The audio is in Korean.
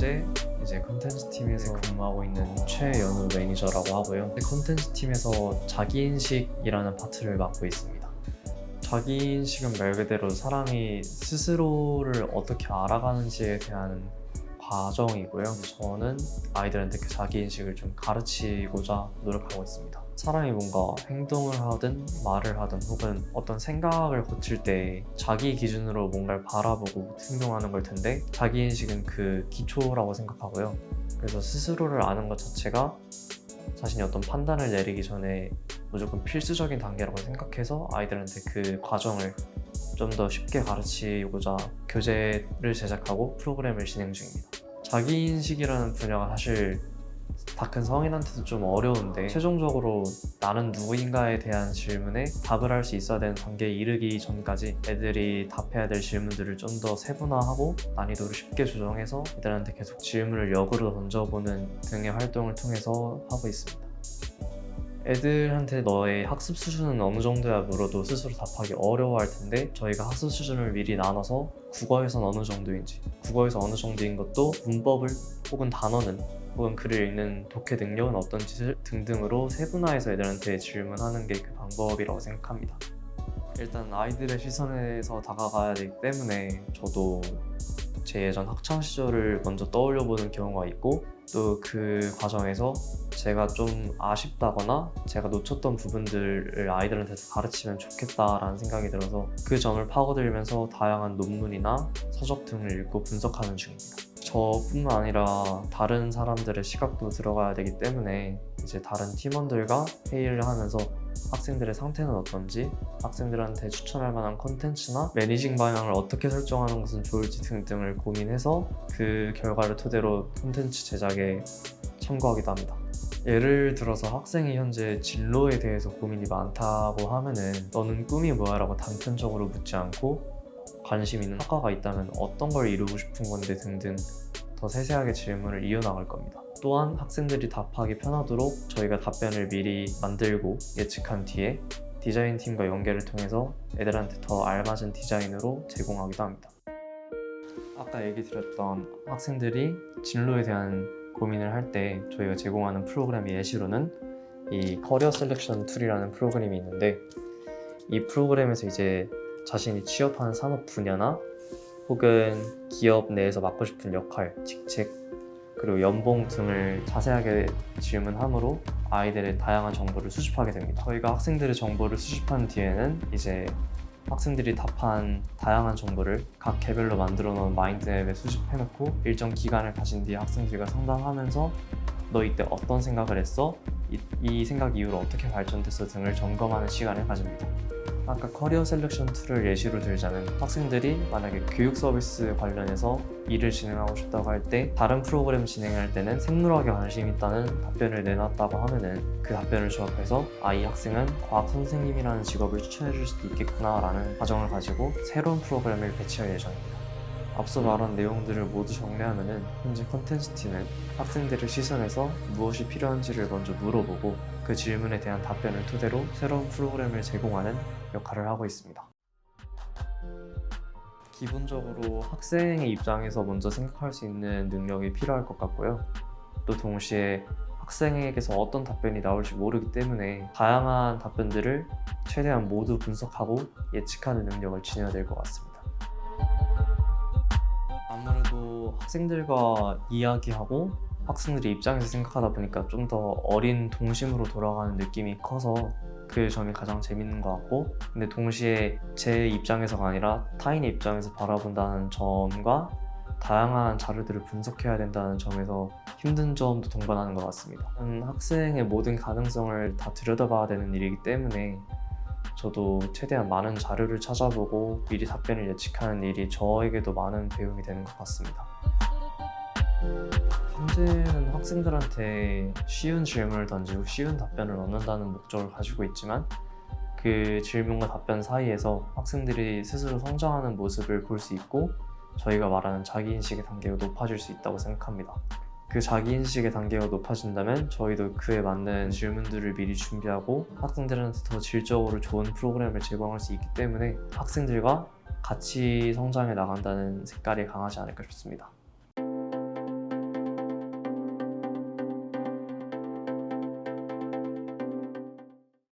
현재 이제 컨텐츠 팀에서 근무하고 있는 최연우 매니저라고 하고요. 컨텐츠 팀에서 자기인식이라는 파트를 맡고 있습니다. 자기인식은 말 그대로 사람이 스스로를 어떻게 알아가는지에 대한 과정이고요. 저는 아이들한테 그 자기 인식을 좀 가르치고자 노력하고 있습니다. 사람이 뭔가 행동을 하든 말을 하든 혹은 어떤 생각을 거칠 때 자기 기준으로 뭔가를 바라보고 행동하는 걸 텐데 자기 인식은 그 기초라고 생각하고요. 그래서 스스로를 아는 것 자체가 자신이 어떤 판단을 내리기 전에 무조건 필수적인 단계라고 생각해서 아이들한테 그 과정을 좀 더 쉽게 가르치고자 교재를 제작하고 프로그램을 진행 중입니다. 자기인식이라는 분야가 사실 다 큰 성인한테도 좀 어려운데 최종적으로 나는 누구인가에 대한 질문에 답을 할 수 있어야 되는 단계에 이르기 전까지 애들이 답해야 될 질문들을 좀 더 세분화하고 난이도를 쉽게 조정해서 애들한테 계속 질문을 역으로 던져보는 등의 활동을 통해서 하고 있습니다. 애들한테 너의 학습 수준은 어느 정도야 물어도 스스로 답하기 어려워할 텐데 저희가 학습 수준을 미리 나눠서 국어에선 어느 정도인지 국어에서 어느 정도인 것도 문법을 혹은 단어는 혹은 글을 읽는 독해 능력은 어떤지 등등으로 세분화해서 애들한테 질문하는 게 그 방법이라고 생각합니다. 일단 아이들의 시선에서 다가가야 되기 때문에 저도 제 예전 학창 시절을 먼저 떠올려 보는 경우가 있고 또 그 과정에서 제가 좀 아쉽다거나 제가 놓쳤던 부분들을 아이들한테 가르치면 좋겠다라는 생각이 들어서 그 점을 파고들면서 다양한 논문이나 서적 등을 읽고 분석하는 중입니다. 저뿐만 아니라 다른 사람들의 시각도 들어가야 되기 때문에 이제 다른 팀원들과 회의를 하면서 학생들의 상태는 어떤지 학생들한테 추천할 만한 컨텐츠나 매니징 방향을 어떻게 설정하는 것은 좋을지 등등을 고민해서 그 결과를 토대로 컨텐츠 제작에 참고하기도 합니다. 예를 들어서 학생이 현재 진로에 대해서 고민이 많다고 하면은 너는 꿈이 뭐야? 라고 단편적으로 묻지 않고 관심 있는 학과가 있다면 어떤 걸 이루고 싶은 건데 등등 더 세세하게 질문을 이어나갈 겁니다. 또한 학생들이 답하기 편하도록 저희가 답변을 미리 만들고 예측한 뒤에 디자인 팀과 연계를 통해서 애들한테 더 알맞은 디자인으로 제공하기도 합니다. 아까 얘기 드렸던 학생들이 진로에 대한 고민을 할 때 저희가 제공하는 프로그램 예시로는 이 커리어 셀렉션 툴이라는 프로그램이 있는데 이 프로그램에서 이제 자신이 취업하는 산업 분야나 혹은 기업 내에서 맡고 싶은 역할, 직책, 그리고 연봉 등을 자세하게 질문함으로 아이들의 다양한 정보를 수집하게 됩니다. 저희가 학생들의 정보를 수집한 뒤에는 이제 학생들이 답한 다양한 정보를 각 개별로 만들어 놓은 마인드맵에 수집해놓고 일정 기간을 가진 뒤에 학생들과 상담하면서 너 이때 어떤 생각을 했어? 이, 이 생각 이후로 어떻게 발전됐어 등을 점검하는 시간을 가집니다. 아까 커리어 셀렉션 툴을 예시로 들자면 학생들이 만약에 교육 서비스 관련해서 일을 진행하고 싶다고 할 때 다른 프로그램 진행할 때는 생물학에 관심 있다는 답변을 내놨다고 하면은 그 답변을 조합해서 아 이 학생은 과학 선생님이라는 직업을 추천해 줄 수도 있겠구나라는 과정을 가지고 새로운 프로그램을 배치할 예정입니다. 앞서 말한 내용들을 모두 정리하면은 현재 컨텐츠 팀은 학생들의 시선에서 무엇이 필요한지를 먼저 물어보고 그 질문에 대한 답변을 토대로 새로운 프로그램을 제공하는 역할을 하고 있습니다. 기본적으로 학생의 입장에서 먼저 생각할 수 있는 능력이 필요할 것 같고요. 또 동시에 학생에게서 어떤 답변이 나올지 모르기 때문에 다양한 답변들을 최대한 모두 분석하고 예측하는 능력을 지녀야 될 것 같습니다. 아무래도 학생들과 이야기하고 학생들의 입장에서 생각하다 보니까 좀 더 어린 동심으로 돌아가는 느낌이 커서 그 점이 가장 재밌는 것 같고 근데 동시에 제 입장에서가 아니라 타인의 입장에서 바라본다는 점과 다양한 자료들을 분석해야 된다는 점에서 힘든 점도 동반하는 것 같습니다. 음, 학생의 모든 가능성을 다 들여다봐야 되는 일이기 때문에 저도 최대한 많은 자료를 찾아보고 미리 답변을 예측하는 일이 저에게도 많은 배움이 되는 것 같습니다. 현재는 학생들한테 쉬운 질문을 던지고 쉬운 답변을 얻는다는 목적을 가지고 있지만 그 질문과 답변 사이에서 학생들이 스스로 성장하는 모습을 볼 수 있고 저희가 말하는 자기인식의 단계가 높아질 수 있다고 생각합니다. 그 자기인식의 단계가 높아진다면 저희도 그에 맞는 질문들을 미리 준비하고 학생들한테 더 질적으로 좋은 프로그램을 제공할 수 있기 때문에 학생들과 같이 성장해 나간다는 색깔이 강하지 않을까 싶습니다.